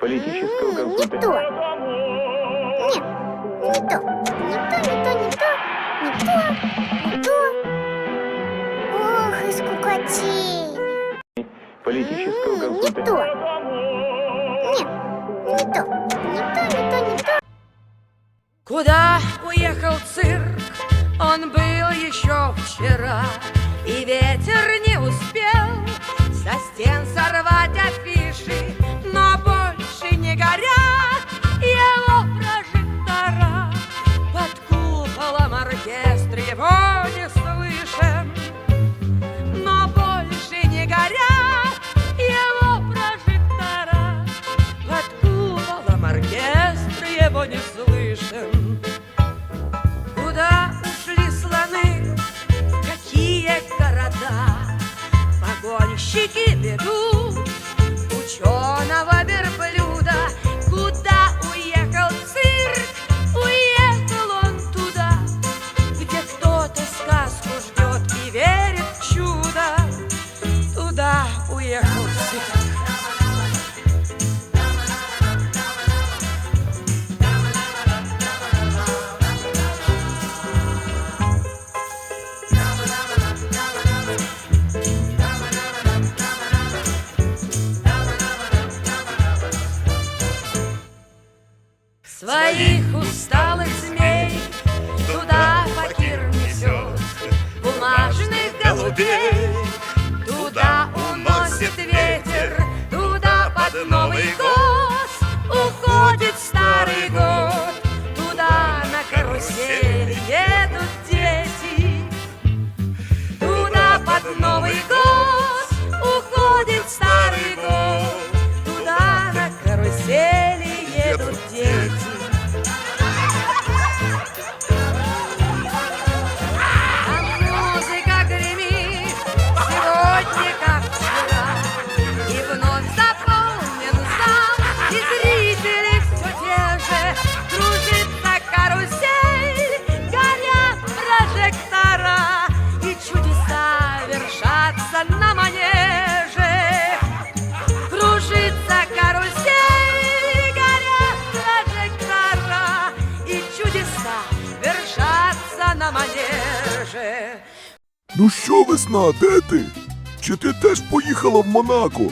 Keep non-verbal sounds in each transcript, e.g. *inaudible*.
Политического М, Не консультанта. то. Нет, не то. Не то, не то, не то. Не то, не то. Ох, и скукотень. Политического М, Не консультанта. то. Нет, не то. Не то, не то, не то. Куда уехал цирк? Он был еще вчера И ветер его не слышен. Но больше не горят его прожектора. Под куполом оркестр его не слышен. Куда ушли слоны, какие города? Погонщики ведут на манеже Ну що, весна, де ти? Чи ти теж поїхала в Монако?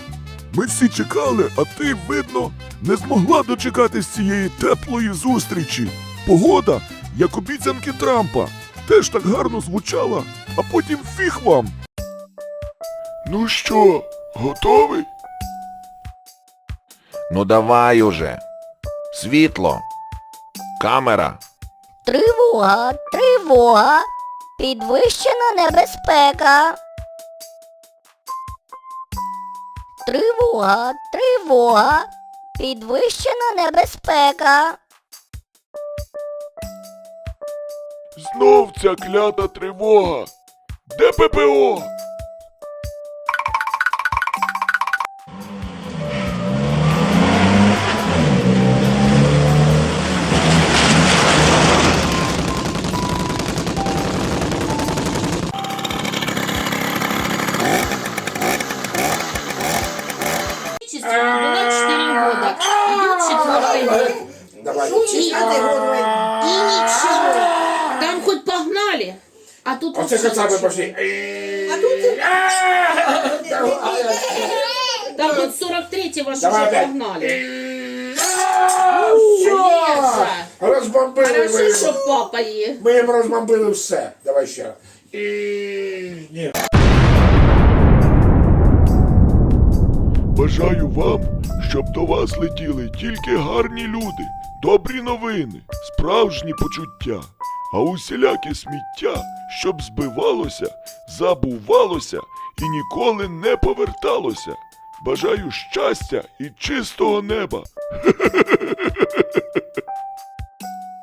Ми всі чекали, а ти, видно, не змогла дочекатись цієї теплої зустрічі. Погода, як обіцянки Трампа, теж так гарно звучала, а потім фіг вам. Ну що, готовий? Ну давай уже. Світло. Камера. Тривога, тривога, підвищена небезпека. Тривога, тривога, підвищена небезпека. Знов ця клята тривога. Де ППО? Числа была 4 года. Идет четвертый год. И, и ничего. Там хоть погнали, а тут Оце вообще кацапи ничего. пошли. Там хоть 43 ваши Давай уже опять. погнали. Все! Розбомбили ми Хорошо, їм. что папа є. Ми їм розбомбили все. Давай ще раз. І... Ні. Бажаю вам, щоб до вас летіли тільки гарні люди, добрі новини, справжні почуття, а усіляке сміття, щоб збивалося, забувалося і ніколи не поверталося. Бажаю щастя і чистого неба. *laughs*